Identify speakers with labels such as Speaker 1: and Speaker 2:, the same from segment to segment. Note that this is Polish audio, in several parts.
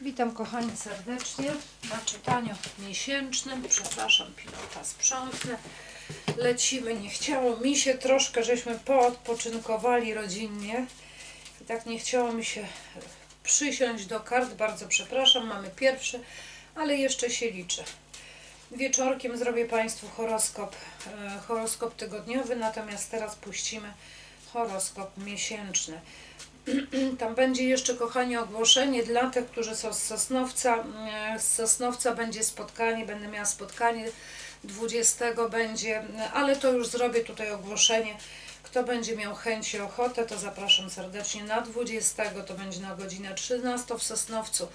Speaker 1: Witam kochani serdecznie na czytaniu miesięcznym. Przepraszam, pilota sprzątnę. Lecimy, nie chciało mi się troszkę, żeśmy poodpoczynkowali rodzinnie. I tak nie chciało mi się przysiąść do kart. Bardzo przepraszam, mamy pierwszy, ale jeszcze się liczę. Wieczorkiem zrobię Państwu horoskop, e, horoskop tygodniowy, natomiast teraz puścimy horoskop miesięczny. Tam będzie jeszcze, kochani, ogłoszenie dla tych, którzy są z Sosnowca. E, Z Sosnowca będzie spotkanie, będę miała spotkanie 20 będzie, ale to już zrobię tutaj ogłoszenie. Kto będzie miał chęć i ochotę, to zapraszam serdecznie na 20, to będzie na godzinę 13 w Sosnowcu.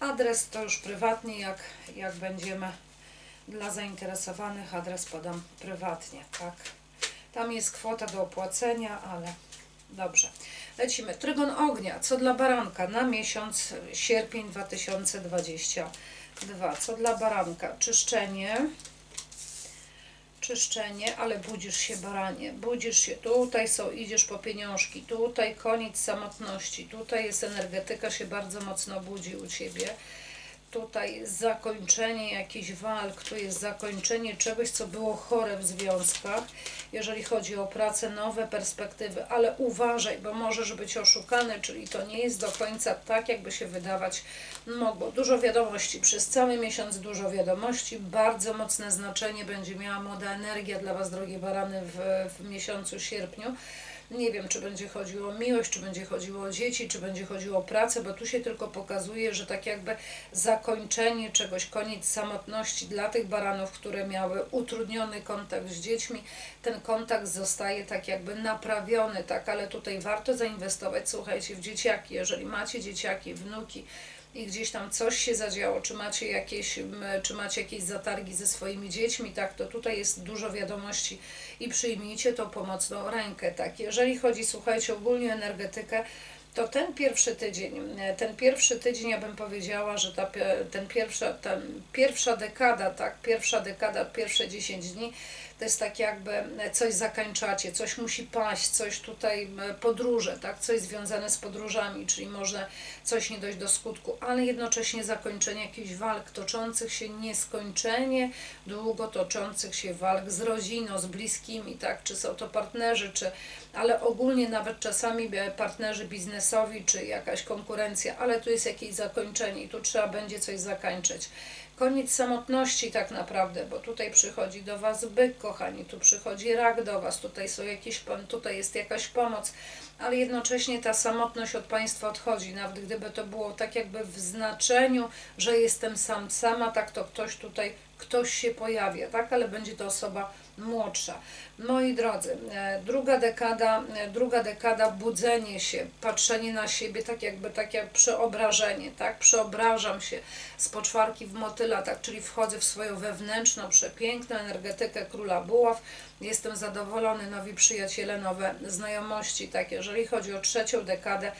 Speaker 1: Adres to już prywatnie, jak, jak będziemy dla zainteresowanych, adres podam prywatnie, tak. Tam jest kwota do opłacenia, ale dobrze. Lecimy. Trygon ognia. Co dla baranka na miesiąc sierpień 2022. Co dla baranka? Czyszczenie. Czyszczenie, ale budzisz się baranie. Budzisz się. Tutaj są, idziesz po pieniążki. Tutaj koniec samotności. Tutaj jest energetyka, się bardzo mocno budzi u Ciebie tutaj zakończenie jakichś walk, tu jest zakończenie czegoś, co było chore w związkach, jeżeli chodzi o pracę, nowe perspektywy, ale uważaj, bo możesz być oszukany, czyli to nie jest do końca tak, jakby się wydawać mogło. Dużo wiadomości, przez cały miesiąc dużo wiadomości, bardzo mocne znaczenie będzie miała młoda energia dla Was, drogie barany, w, w miesiącu sierpniu. Nie wiem, czy będzie chodziło o miłość, czy będzie chodziło o dzieci, czy będzie chodziło o pracę, bo tu się tylko pokazuje, że tak jakby zakończenie czegoś, koniec samotności dla tych baranów, które miały utrudniony kontakt z dziećmi, ten kontakt zostaje tak jakby naprawiony, tak, ale tutaj warto zainwestować, słuchajcie, w dzieciaki, jeżeli macie dzieciaki, wnuki, i gdzieś tam coś się zadziało, czy macie jakieś, czy macie jakieś zatargi ze swoimi dziećmi, tak, to tutaj jest dużo wiadomości i przyjmijcie tą pomocną rękę, tak. Jeżeli chodzi, słuchajcie, ogólnie o energetykę, to ten pierwszy tydzień, e, ten pierwszy tydzień, ja bym powiedziała, że ta, ten pierwsza, ten pierwsza dekada, tak, pierwsza dekada, pierwsze 10 dni, to jest tak jakby e, coś zakończacie, coś musi paść, coś tutaj podróże, tak, coś związane z podróżami, czyli może coś nie dojść do skutku, ale jednocześnie zakończenie jakichś walk toczących się, nieskończenie długo toczących się walk z rodziną, z bliskimi, tak, czy są to partnerzy, czy, ale ogólnie nawet czasami e, partnerzy biznesowi, czy jakaś konkurencja, ale tu jest jakieś zakończenie i tu trzeba będzie coś zakończyć koniec samotności tak naprawdę, bo tutaj przychodzi do Was byk, kochani, tu przychodzi rak do Was, tutaj są jakieś, tutaj jest jakaś pomoc, ale jednocześnie ta samotność od Państwa odchodzi, nawet gdyby to było tak jakby w znaczeniu, że jestem sam, sama, tak to ktoś tutaj, ktoś się pojawia, tak, ale będzie to osoba młodsza. Moi drodzy, e, druga dekada, e, druga dekada budzenie się, patrzenie na siebie, tak jakby takie przeobrażenie, tak, przeobrażam się z poczwarki w motyla, tak, czyli wchodzę w swoją wewnętrzną, przepiękną energetykę króla buław, jestem zadowolony, nowi przyjaciele, nowe znajomości, tak, jeżeli chodzi o trzecią dekadę,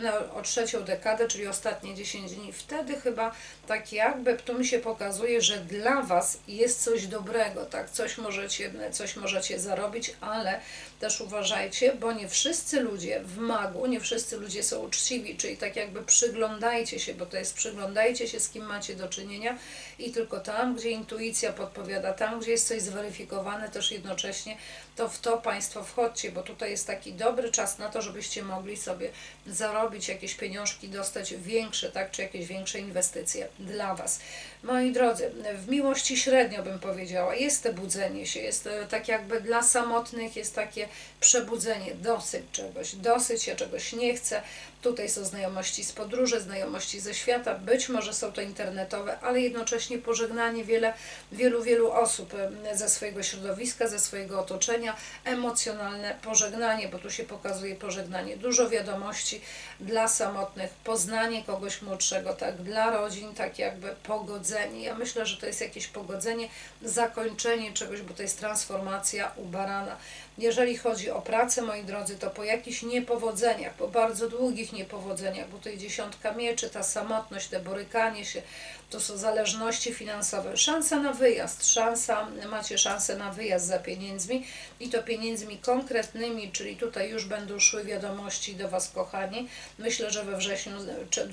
Speaker 1: no, o trzecią dekadę, czyli ostatnie 10 dni, wtedy chyba tak jakby, tu mi się pokazuje, że dla Was jest coś dobrego, tak, coś możecie, coś możecie zarobić, ale też uważajcie, bo nie wszyscy ludzie w magu, nie wszyscy ludzie są uczciwi, czyli tak jakby przyglądajcie się, bo to jest przyglądajcie się, z kim macie do czynienia i tylko tam, gdzie intuicja podpowiada, tam, gdzie jest coś zweryfikowane, też jednocześnie, to w to Państwo wchodźcie, bo tutaj jest taki dobry czas na to, żebyście mogli sobie zarobić jakieś pieniążki, dostać większe, tak, czy jakieś większe inwestycje dla Was. Moi drodzy, w miłości średnio bym powiedziała, jest to budzenie się, jest e, tak jakby dla samotnych, jest takie przebudzenie, dosyć czegoś, dosyć, ja czegoś nie chcę. Tutaj są znajomości z podróży, znajomości ze świata, być może są to internetowe, ale jednocześnie pożegnanie wiele, wielu, wielu osób e, ze swojego środowiska, ze swojego otoczenia, emocjonalne pożegnanie, bo tu się pokazuje pożegnanie, dużo wiadomości dla samotnych, poznanie kogoś młodszego, tak, dla rodzin, tak jakby pogodzenie. Ja myślę, że to jest jakieś pogodzenie, zakończenie czegoś, bo to jest transformacja u barana. Jeżeli chodzi o pracę, moi drodzy, to po jakichś niepowodzeniach, po bardzo długich niepowodzeniach, bo tutaj dziesiątka mieczy, ta samotność, te borykanie się, to są zależności finansowe. Szansa na wyjazd, szansa, macie szansę na wyjazd za pieniędzmi i to pieniędzmi konkretnymi, czyli tutaj już będą szły wiadomości do Was, kochani. Myślę, że we wrześniu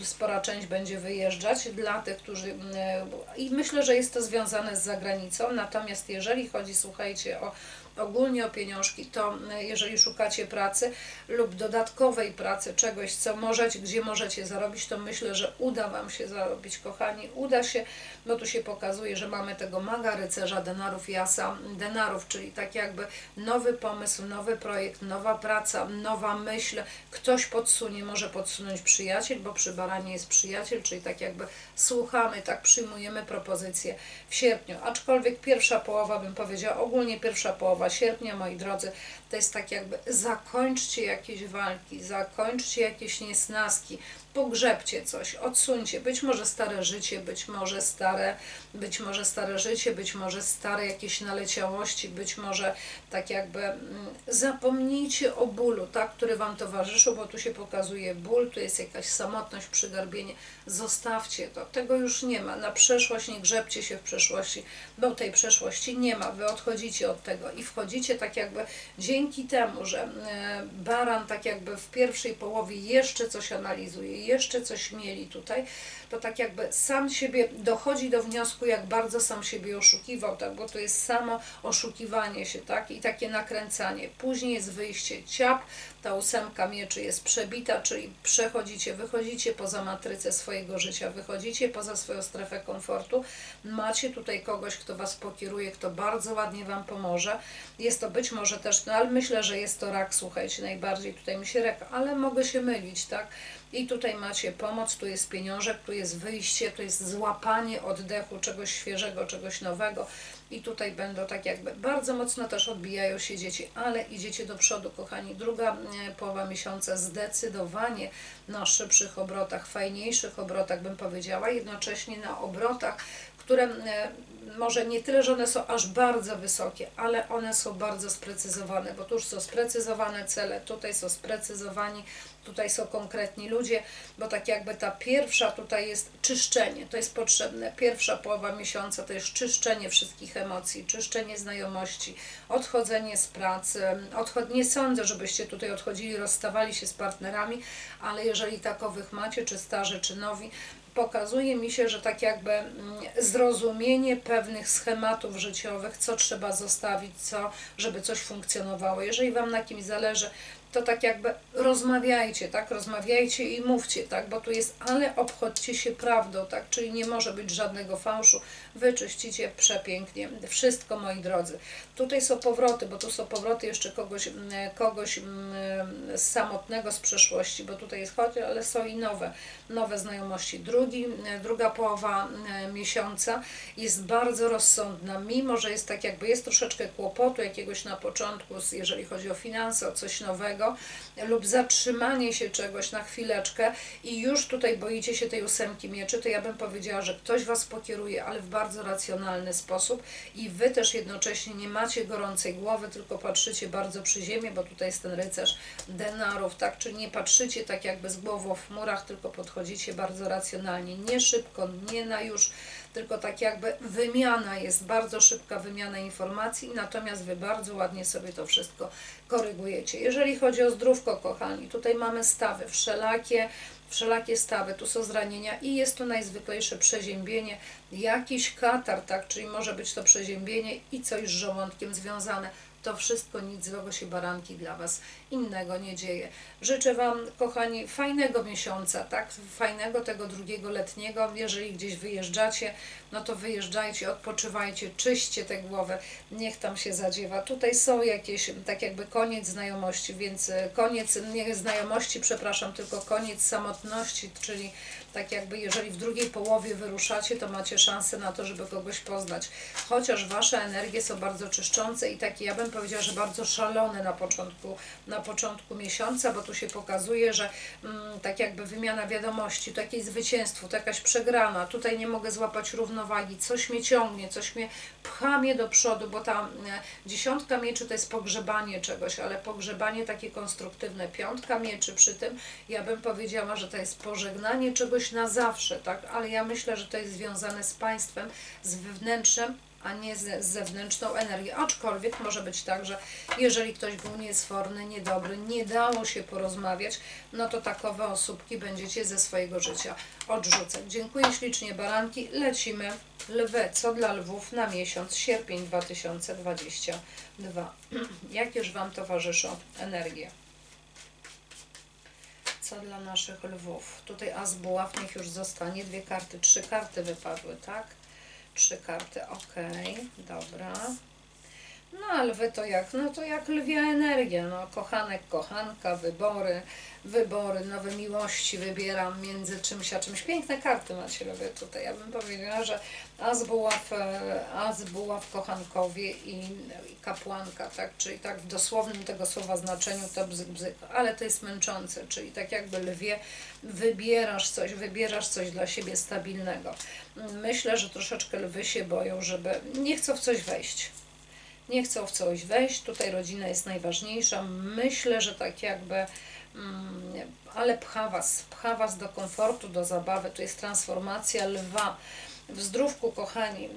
Speaker 1: spora część będzie wyjeżdżać dla tych, którzy. I myślę, że jest to związane z zagranicą. Natomiast jeżeli chodzi, słuchajcie, o ogólnie o pieniążki, to e, jeżeli szukacie pracy lub dodatkowej pracy, czegoś, co możecie, gdzie możecie zarobić, to myślę, że uda Wam się zarobić, kochani. Uda się, bo tu się pokazuje, że mamy tego maga rycerza denarów jasa, denarów, czyli tak jakby nowy pomysł, nowy projekt, nowa praca, nowa myśl. Ktoś podsunie, może podsunąć przyjaciel, bo przy baranie jest przyjaciel, czyli tak jakby słuchamy, tak przyjmujemy propozycje w sierpniu. Aczkolwiek pierwsza połowa, bym powiedziała, ogólnie pierwsza połowa sierpnia, moi drodzy, to jest tak jakby zakończcie jakieś walki, zakończcie jakieś niesnaski, pogrzebcie coś, odsuńcie, być może stare życie, być może stare, być może stare życie, być może stare jakieś naleciałości, być może tak jakby mm, zapomnijcie o bólu, tak, który Wam towarzyszył, bo tu się pokazuje ból, tu jest jakaś samotność, przygarbienie, zostawcie to, tego już nie ma, na przeszłość nie grzebcie się w przeszłości, bo tej przeszłości nie ma, Wy odchodzicie od tego i wchodzicie tak jakby dzięki temu, że e, baran tak jakby w pierwszej połowie jeszcze coś analizuje, jeszcze coś mieli tutaj, to tak jakby sam siebie dochodzi do wniosku, jak bardzo sam siebie oszukiwał, tak, bo to jest samo oszukiwanie się, tak, i takie nakręcanie. Później jest wyjście ciap, ta ósemka mieczy jest przebita, czyli przechodzicie, wychodzicie poza matrycę swojego życia, wychodzicie poza swoją strefę komfortu, macie tutaj kogoś, kto Was pokieruje, kto bardzo ładnie Wam pomoże. Jest to być może też, no ale myślę, że jest to rak, słuchajcie, najbardziej tutaj mi się rak, ale mogę się mylić, tak? I tutaj macie pomoc, tu jest pieniążek, tu jest wyjście, tu jest złapanie oddechu, czegoś świeżego, czegoś nowego. I tutaj będą tak jakby bardzo mocno też odbijają się dzieci, ale idziecie do przodu, kochani. Druga e, połowa miesiąca zdecydowanie na szybszych obrotach, fajniejszych obrotach, bym powiedziała, jednocześnie na obrotach, które e, może nie tyle, że one są aż bardzo wysokie, ale one są bardzo sprecyzowane, bo tu już są sprecyzowane cele, tutaj są sprecyzowani, tutaj są konkretni ludzie, bo tak jakby ta pierwsza tutaj jest czyszczenie, to jest potrzebne. Pierwsza połowa miesiąca to jest czyszczenie wszystkich emocji, czyszczenie znajomości, odchodzenie z pracy. Odchod nie sądzę, żebyście tutaj odchodzili, rozstawali się z partnerami, ale jeżeli takowych macie, czy starzy, czy nowi, pokazuje mi się, że tak jakby mm, zrozumienie pewnych schematów życiowych, co trzeba zostawić, co, żeby coś funkcjonowało. Jeżeli Wam na kimś zależy, to tak jakby rozmawiajcie, tak, rozmawiajcie i mówcie, tak, bo tu jest, ale obchodźcie się prawdą, tak, czyli nie może być żadnego fałszu, wyczyścicie przepięknie. Wszystko, moi drodzy. Tutaj są powroty, bo tu są powroty jeszcze kogoś, kogoś samotnego z przeszłości, bo tutaj jest choć, ale są i nowe, nowe znajomości. Drugi, druga połowa miesiąca jest bardzo rozsądna, mimo że jest tak jakby, jest troszeczkę kłopotu jakiegoś na początku, jeżeli chodzi o finanse, o coś nowego, lub zatrzymanie się czegoś na chwileczkę i już tutaj boicie się tej ósemki mieczy, to ja bym powiedziała, że ktoś Was pokieruje, ale w bardzo racjonalny sposób i Wy też jednocześnie nie macie gorącej głowy, tylko patrzycie bardzo przy ziemi, bo tutaj jest ten rycerz denarów, tak? Czy nie patrzycie tak jakby z głową w murach, tylko podchodzicie bardzo racjonalnie, nie szybko, nie na już, tylko tak jakby wymiana jest, bardzo szybka wymiana informacji, natomiast Wy bardzo ładnie sobie to wszystko korygujecie. Jeżeli chodzi o zdrówko, kochani, tutaj mamy stawy wszelakie, wszelakie stawy, tu są zranienia i jest to najzwyklejsze przeziębienie, jakiś katar, tak, czyli może być to przeziębienie i coś z żołądkiem związane to wszystko nic złego się baranki dla Was innego nie dzieje. Życzę Wam, kochani, fajnego miesiąca, tak? Fajnego tego drugiego letniego. Jeżeli gdzieś wyjeżdżacie, no to wyjeżdżajcie, odpoczywajcie, czyście tę głowę, niech tam się zadziewa. Tutaj są jakieś, tak jakby koniec znajomości, więc e, koniec, nie znajomości, przepraszam, tylko koniec samotności, czyli tak jakby jeżeli w drugiej połowie wyruszacie, to macie szansę na to, żeby kogoś poznać. Chociaż wasze energie są bardzo czyszczące i takie, ja bym powiedziała, że bardzo szalone na początku, na początku miesiąca, bo tu się pokazuje, że mm, tak jakby wymiana wiadomości, to jakieś zwycięstwo, to jakaś przegrana, tutaj nie mogę złapać równowagi, coś mnie ciągnie, coś mnie pcha mnie do przodu, bo ta e, dziesiątka mieczy to jest pogrzebanie czegoś, ale pogrzebanie takie konstruktywne. Piątka mieczy przy tym, ja bym powiedziała, że to jest pożegnanie czegoś na zawsze, tak? Ale ja myślę, że to jest związane z państwem, z wewnętrzem, a nie z, z zewnętrzną energią. Aczkolwiek może być tak, że jeżeli ktoś był niesforny, niedobry, nie dało się porozmawiać, no to takowe osóbki będziecie ze swojego życia odrzucać. Dziękuję ślicznie, baranki. Lecimy lwy. Co dla lwów na miesiąc sierpień 2022. Jakież Wam towarzyszą energie? Co dla naszych lwów? Tutaj as buław niech już zostanie. Dwie karty, trzy karty wypadły, tak? Trzy karty, ok, dobra. No a lwy to jak? No to jak lwia energia, no kochanek, kochanka, wybory, wybory, nowe miłości wybieram między czymś a czymś. Piękne karty macie lwy tutaj. Ja bym powiedziała, że as buław, e, as buław kochankowie i, i kapłanka, tak? Czyli tak w dosłownym tego słowa znaczeniu to bzyk, bzyk. Ale to jest męczące, czyli tak jakby lwie wybierasz coś, wybierasz coś dla siebie stabilnego. Myślę, że troszeczkę lwy się boją, żeby nie chcą w coś wejść nie chcą w coś wejść. Tutaj rodzina jest najważniejsza. Myślę, że tak jakby, ale pcha was, pcha was do komfortu, do zabawy. Tu jest transformacja lwa. W zdrówku, kochani,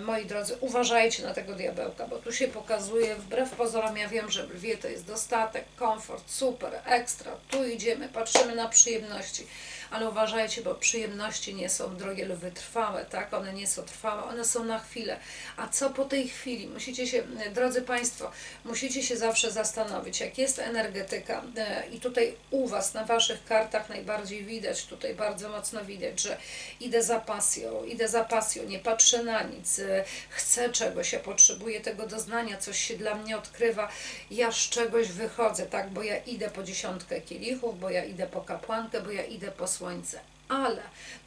Speaker 1: moi drodzy, uważajcie na tego diabełka, bo tu się pokazuje, wbrew pozorom, ja wiem, że lwie to jest dostatek, komfort, super, ekstra, tu idziemy, patrzymy na przyjemności ale uważajcie, bo przyjemności nie są drogie lub wytrwałe, tak? One nie są trwałe, one są na chwilę. A co po tej chwili? Musicie się, drodzy Państwo, musicie się zawsze zastanowić, jak jest energetyka e, i tutaj u Was, na Waszych kartach najbardziej widać, tutaj bardzo mocno widać, że idę za pasją, idę za pasją, nie patrzę na nic, e, chcę czegoś, ja potrzebuję tego doznania, coś się dla mnie odkrywa, ja z czegoś wychodzę, tak? Bo ja idę po dziesiątkę kielichów, bo ja idę po kapłankę, bo ja idę po słońce. Ale,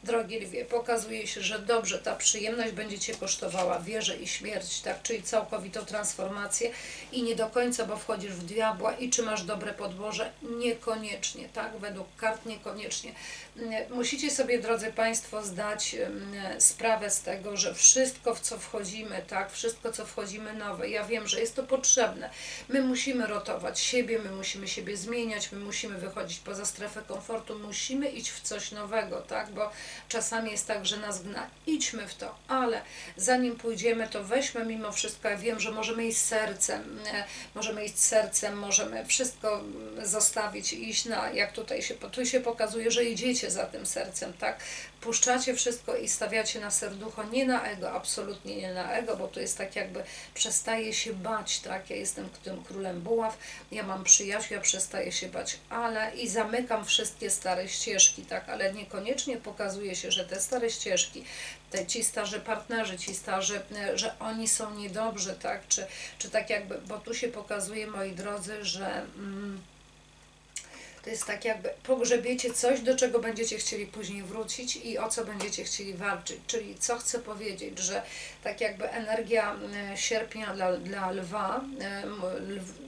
Speaker 1: drogi lwie, pokazuje się, że dobrze, ta przyjemność będzie Cię kosztowała wierzę i śmierć, tak? Czyli całkowitą transformację i nie do końca, bo wchodzisz w diabła i czy masz dobre podłoże? Niekoniecznie, tak? Według kart niekoniecznie. Musicie sobie, drodzy Państwo, zdać sprawę z tego, że wszystko, w co wchodzimy, tak? Wszystko, co wchodzimy nowe, ja wiem, że jest to potrzebne. My musimy rotować siebie, my musimy siebie zmieniać, my musimy wychodzić poza strefę komfortu, musimy iść w coś nowego, tak? Bo czasami jest tak, że nas gna. Idźmy w to, ale zanim pójdziemy, to weźmy mimo wszystko, ja wiem, że możemy iść sercem, możemy iść sercem, możemy wszystko zostawić i iść na, jak tutaj się, tu się pokazuje, że idziecie za tym sercem, tak? Puszczacie wszystko i stawiacie na serducho, nie na ego, absolutnie nie na ego, bo to jest tak jakby przestaje się bać, tak? Ja jestem tym królem buław, ja mam przyjaciół, ja przestaję się bać, ale i zamykam wszystkie stare ścieżki, tak? Ale niekoniecznie pokazuje się, że te stare ścieżki, te, ci starzy partnerzy, ci starzy, e, że oni są niedobrzy, tak? Czy, czy tak jakby, bo tu się pokazuje, moi drodzy, że... Mm, to jest tak jakby pogrzebiecie coś, do czego będziecie chcieli później wrócić i o co będziecie chcieli walczyć. Czyli co chcę powiedzieć, że tak jakby energia e, sierpnia dla, dla lwa, e,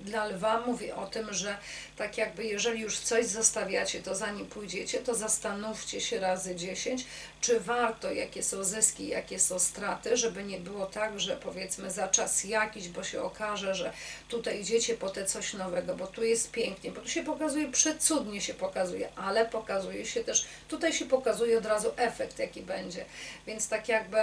Speaker 1: dla lwa mówi o tym, że tak jakby jeżeli już coś zostawiacie, to zanim pójdziecie, to zastanówcie się razy 10, czy warto, jakie są zyski, jakie są straty, żeby nie było tak, że powiedzmy za czas jakiś, bo się okaże, że tutaj idziecie po te coś nowego, bo tu jest pięknie, bo tu się pokazuje, przecudnie się pokazuje, ale pokazuje się też, tutaj się pokazuje od razu efekt, jaki będzie. Więc tak jakby,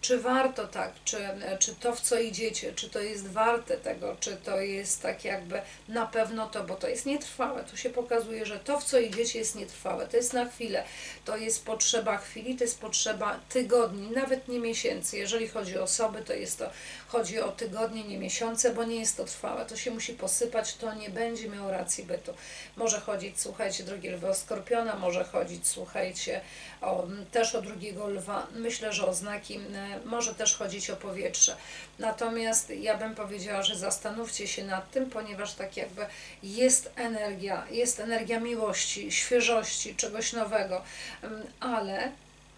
Speaker 1: czy warto tak, czy, czy to, w co idziecie, czy to jest warte tego, czy to jest tak jakby na pewno to, bo to jest nietrwałe. Tu się pokazuje, że to, w co idziecie, jest nietrwałe. To jest na chwilę, to jest potrzeba chwili, to jest potrzeba tygodni, nawet nie miesięcy. Jeżeli chodzi o osoby, to jest to, chodzi o tygodnie, nie miesiące, bo nie jest to trwałe. To się musi posypać, to nie będzie miało racji bytu. Może chodzić, słuchajcie, drogie lwy, o skorpiona może chodzić, słuchajcie, o, też o drugiego lwa. Myślę, że o znaki może też chodzić o powietrze. Natomiast ja bym powiedziała, że zastanówcie się nad tym, ponieważ tak jakby jest energia, jest energia miłości, świeżości, czegoś nowego, ale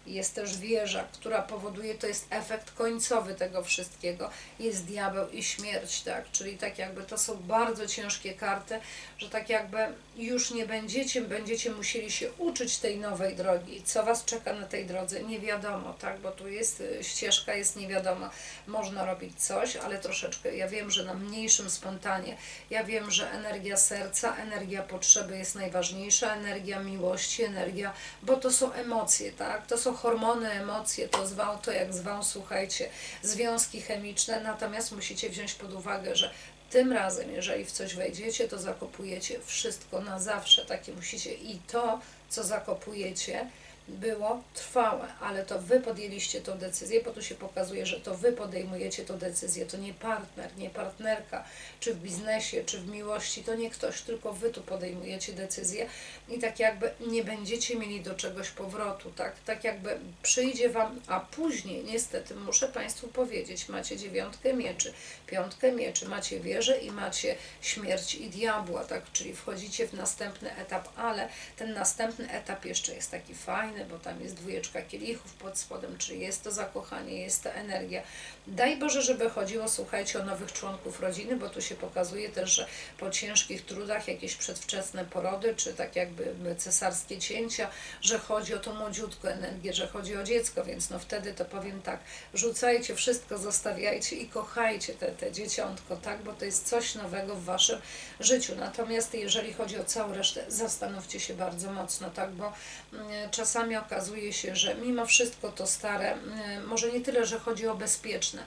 Speaker 1: jest też wieża, która powoduje, to jest efekt końcowy tego wszystkiego, jest diabeł i śmierć, tak? Czyli tak jakby to są bardzo ciężkie karty, że tak jakby już nie będziecie, będziecie musieli się uczyć tej nowej drogi. Co Was czeka na tej drodze? Nie wiadomo, tak? Bo tu jest, y, ścieżka jest niewiadoma. Można robić coś, ale troszeczkę, ja wiem, że na mniejszym spontanie, ja wiem, że energia serca, energia potrzeby jest najważniejsza, energia miłości, energia, bo to są emocje, tak? To są hormony, emocje, to zwał to jak zwał, słuchajcie, związki chemiczne, natomiast musicie wziąć pod uwagę, że tym razem, jeżeli w coś wejdziecie, to zakopujecie wszystko na zawsze, takie musicie i to, co zakopujecie, było trwałe, ale to Wy podjęliście tą decyzję, bo tu się pokazuje, że to Wy podejmujecie tą decyzję, to nie partner, nie partnerka, czy w biznesie, czy w miłości, to nie ktoś, tylko Wy tu podejmujecie decyzję i tak jakby nie będziecie mieli do czegoś powrotu, tak, tak jakby przyjdzie Wam, a później niestety muszę Państwu powiedzieć, macie dziewiątkę mieczy, piątkę mieczy, macie wieżę i macie śmierć i diabła, tak, czyli wchodzicie w następny etap, ale ten następny etap jeszcze jest taki fajny, bo tam jest dwójeczka kielichów pod spodem, czyli jest to zakochanie, jest ta energia. Daj Boże, żeby chodziło, słuchajcie, o nowych członków rodziny, bo tu się pokazuje też, że po ciężkich trudach jakieś przedwczesne porody, czy tak jakby cesarskie cięcia, że chodzi o tą młodziutką energię, że chodzi o dziecko, więc no wtedy to powiem tak, rzucajcie wszystko, zostawiajcie i kochajcie te, te dzieciątko, tak, bo to jest coś nowego w Waszym życiu. Natomiast jeżeli chodzi o całą resztę, zastanówcie się bardzo mocno, tak, bo mm, czasami czasami okazuje się, że mimo wszystko to stare, może nie tyle, że chodzi o bezpieczne,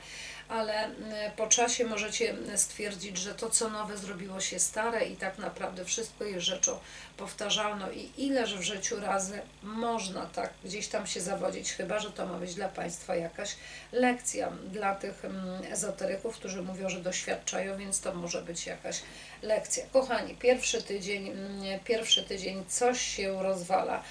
Speaker 1: ale po czasie możecie stwierdzić, że to co nowe zrobiło się stare i tak naprawdę wszystko jest rzeczą powtarzalną i ileż w życiu razy można tak gdzieś tam się zawodzić, chyba że to ma być dla Państwa jakaś lekcja dla tych ezoteryków, którzy mówią, że doświadczają, więc to może być jakaś lekcja. Kochani, pierwszy tydzień, pierwszy tydzień coś się rozwala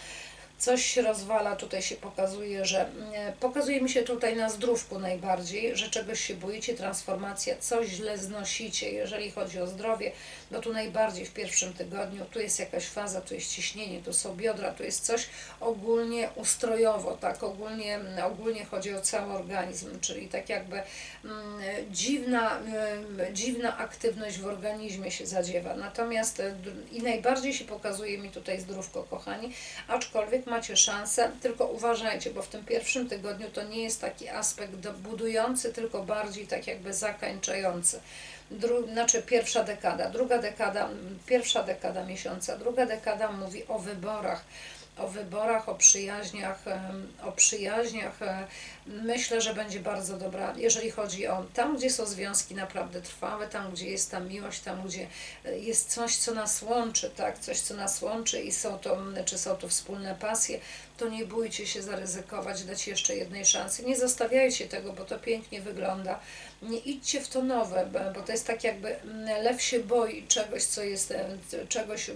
Speaker 1: coś się rozwala, tutaj się pokazuje, że mm, pokazuje mi się tutaj na zdrówku najbardziej, że czegoś się boicie, transformacja, coś źle znosicie, jeżeli chodzi o zdrowie, bo tu najbardziej w pierwszym tygodniu, tu jest jakaś faza, tu jest ciśnienie, tu są biodra, tu jest coś ogólnie ustrojowo, tak, ogólnie, mm, ogólnie chodzi o cały organizm, czyli tak jakby mm, dziwna, y, dziwna aktywność w organizmie się zadziewa, natomiast y, i najbardziej się pokazuje mi tutaj zdrówko, kochani, aczkolwiek macie szansę, tylko uważajcie, bo w tym pierwszym tygodniu to nie jest taki aspekt budujący, tylko bardziej tak jakby zakańczający. Dru, znaczy pierwsza dekada, druga dekada, pierwsza dekada miesiąca, druga dekada mówi o wyborach o wyborach, o przyjaźniach, o przyjaźniach. Myślę, że będzie bardzo dobra, jeżeli chodzi o tam, gdzie są związki naprawdę trwałe, tam, gdzie jest ta miłość, tam, gdzie e, jest coś, co nas łączy, tak, coś, co nas łączy i są to, czy są to wspólne pasje, to nie bójcie się zaryzykować, dać jeszcze jednej szansy. Nie zostawiajcie tego, bo to pięknie wygląda. Nie idźcie w to nowe, bo to jest tak jakby lew się boi czegoś, co jest, czegoś,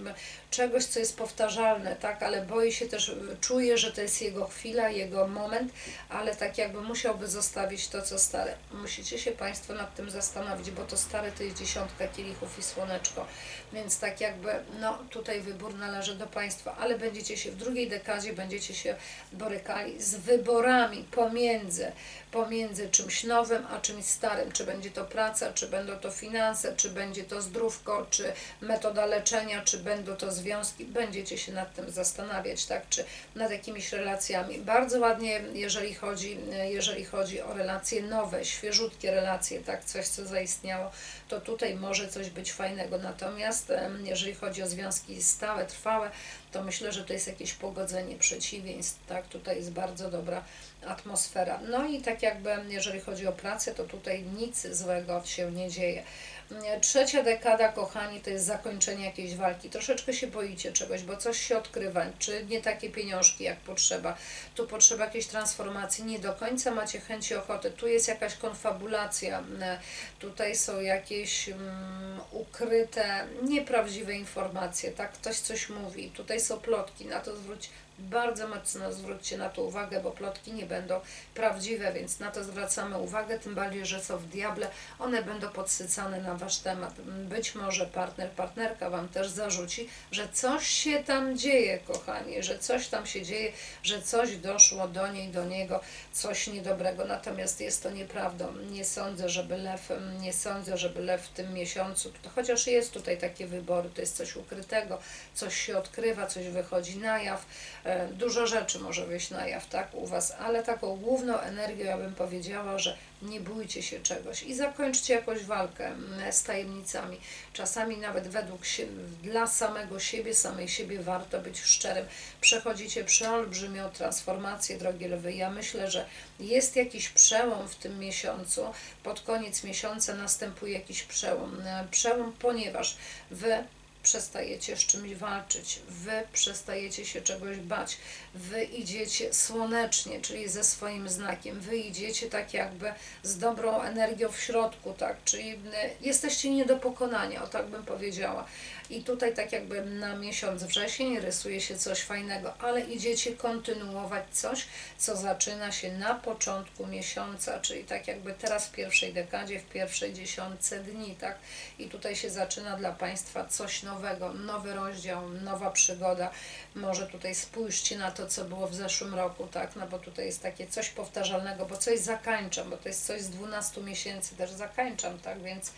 Speaker 1: czegoś, co jest powtarzalne, tak, ale boi się też, czuje, że to jest jego chwila, jego moment, ale tak jakby musiałby zostawić to, co stare. Musicie się Państwo nad tym zastanowić, bo to stare to jest dziesiątka kielichów i słoneczko, więc tak jakby, no tutaj wybór należy do Państwa, ale będziecie się w drugiej dekadzie, będziecie się borykali z wyborami pomiędzy, pomiędzy czymś nowym, a czymś starym, czy będzie to praca, czy będą to finanse, czy będzie to zdrówko, czy metoda leczenia, czy będą to związki, będziecie się nad tym zastanawiać, tak, czy nad jakimiś relacjami. Bardzo ładnie, jeżeli chodzi, jeżeli chodzi o relacje nowe, świeżutkie relacje, tak, coś, co zaistniało, to tutaj może coś być fajnego. Natomiast jeżeli chodzi o związki stałe, trwałe, to myślę, że to jest jakieś pogodzenie przeciwieństw, tak? Tutaj jest bardzo dobra atmosfera. No i tak jakby, jeżeli chodzi o pracę, to tutaj nic złego się nie dzieje. Trzecia dekada, kochani, to jest zakończenie jakiejś walki. Troszeczkę się boicie czegoś, bo coś się odkrywa, czy nie takie pieniążki, jak potrzeba. Tu potrzeba jakiejś transformacji. Nie do końca macie chęci, ochoty. Tu jest jakaś konfabulacja. Tutaj są jakieś um, ukryte, nieprawdziwe informacje, tak? Ktoś coś mówi. Tutaj są plotki. Na to zwróć bardzo mocno zwróćcie na to uwagę, bo plotki nie będą prawdziwe, więc na to zwracamy uwagę, tym bardziej, że są w diable, one będą podsycane na Wasz temat. Być może partner, partnerka Wam też zarzuci, że coś się tam dzieje, kochani, że coś tam się dzieje, że coś doszło do niej, do niego, coś niedobrego, natomiast jest to nieprawdą. Nie sądzę, żeby lew, nie sądzę, żeby lew w tym miesiącu, chociaż jest tutaj takie wybory, to jest coś ukrytego, coś się odkrywa, coś wychodzi na jaw, dużo rzeczy może wyjść na jaw, tak, u Was, ale taką główną energią ja bym powiedziała, że nie bójcie się czegoś i zakończcie jakąś walkę mm, z tajemnicami. Czasami nawet według się, dla samego siebie, samej siebie warto być szczerym. Przechodzicie przeolbrzymią transformację, drogie lwy. Ja myślę, że jest jakiś przełom w tym miesiącu. Pod koniec miesiąca następuje jakiś przełom. E, przełom, ponieważ Wy przestajecie z czymś walczyć, wy przestajecie się czegoś bać, wy idziecie słonecznie, czyli ze swoim znakiem, wy idziecie tak jakby z dobrą energią w środku, tak, czyli jesteście nie do pokonania, o tak bym powiedziała. I tutaj tak jakby na miesiąc wrzesień rysuje się coś fajnego, ale idziecie kontynuować coś, co zaczyna się na początku miesiąca, czyli tak jakby teraz w pierwszej dekadzie, w pierwszej dziesiątce dni, tak? I tutaj się zaczyna dla Państwa coś nowego, nowy rozdział, nowa przygoda. Może tutaj spójrzcie na to, co było w zeszłym roku, tak? No bo tutaj jest takie coś powtarzalnego, bo coś zakańczam, bo to jest coś z 12 miesięcy też zakańczam, tak? Więc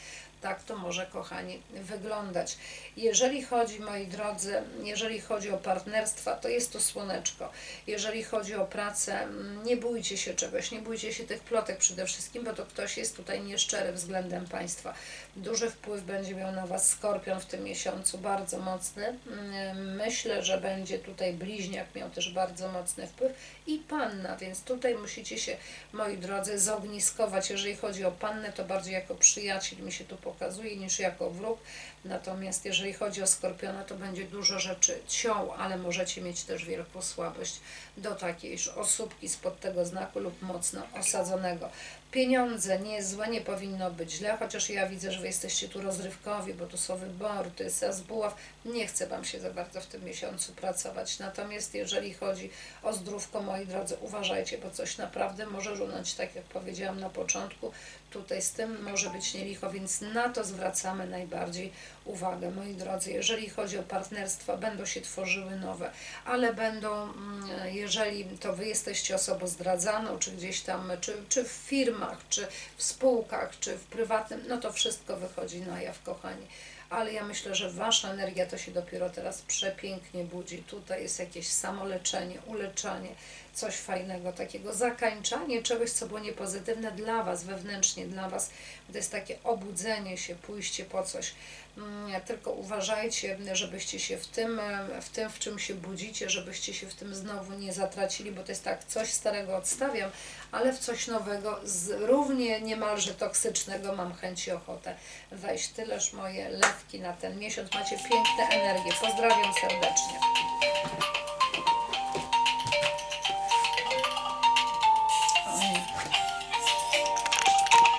Speaker 1: tak to może, kochani, wyglądać. Jeżeli chodzi, moi drodzy, jeżeli chodzi o partnerstwa, to jest to słoneczko. Jeżeli chodzi o pracę, mm, nie bójcie się czegoś, nie bójcie się tych plotek przede wszystkim, bo to ktoś jest tutaj nieszczery względem Państwa. Duży wpływ będzie miał na Was Skorpion w tym miesiącu, bardzo mocny. Mm, myślę, że będzie tutaj bliźniak miał też bardzo mocny wpływ i panna, więc tutaj musicie się, moi drodzy, zogniskować. Jeżeli chodzi o pannę, to bardziej jako przyjaciel mi się tu pokazuje niż jako wróg. Natomiast jeżeli chodzi o skorpiona, to będzie dużo rzeczy ciął, ale możecie mieć też wielką słabość do takiej osóbki spod tego znaku lub mocno osadzonego. Pieniądze nie złe, nie powinno być źle, chociaż ja widzę, że Wy jesteście tu rozrywkowi, bo tu są wybory, to jest zbuław. Nie chcę Wam się za bardzo w tym miesiącu pracować. Natomiast jeżeli chodzi o zdrówko, moi drodzy, uważajcie, bo coś naprawdę może runąć, tak jak powiedziałam na początku. Tutaj z tym może być nielicho, więc na to zwracamy najbardziej uwagę, moi drodzy. Jeżeli chodzi o partnerstwa, będą się tworzyły nowe, ale będą, mm, jeżeli to Wy jesteście osobą zdradzaną, czy gdzieś tam, czy, czy w firmach, czy w spółkach, czy w prywatnym, no to wszystko wychodzi na jaw, kochani ale ja myślę, że Wasza energia to się dopiero teraz przepięknie budzi. Tutaj jest jakieś samoleczenie, uleczanie, coś fajnego, takiego zakańczanie czegoś, co było niepozytywne dla Was, wewnętrznie dla Was. To jest takie obudzenie się, pójście po coś. Mm, tylko uważajcie, żebyście się w tym, w tym, w czym się budzicie, żebyście się w tym znowu nie zatracili, bo to jest tak, coś starego odstawiam, ale w coś nowego, z równie niemalże toksycznego mam chęć i ochotę wejść. Tyleż moje lewki na ten miesiąc. Macie piękne energie. Pozdrawiam serdecznie.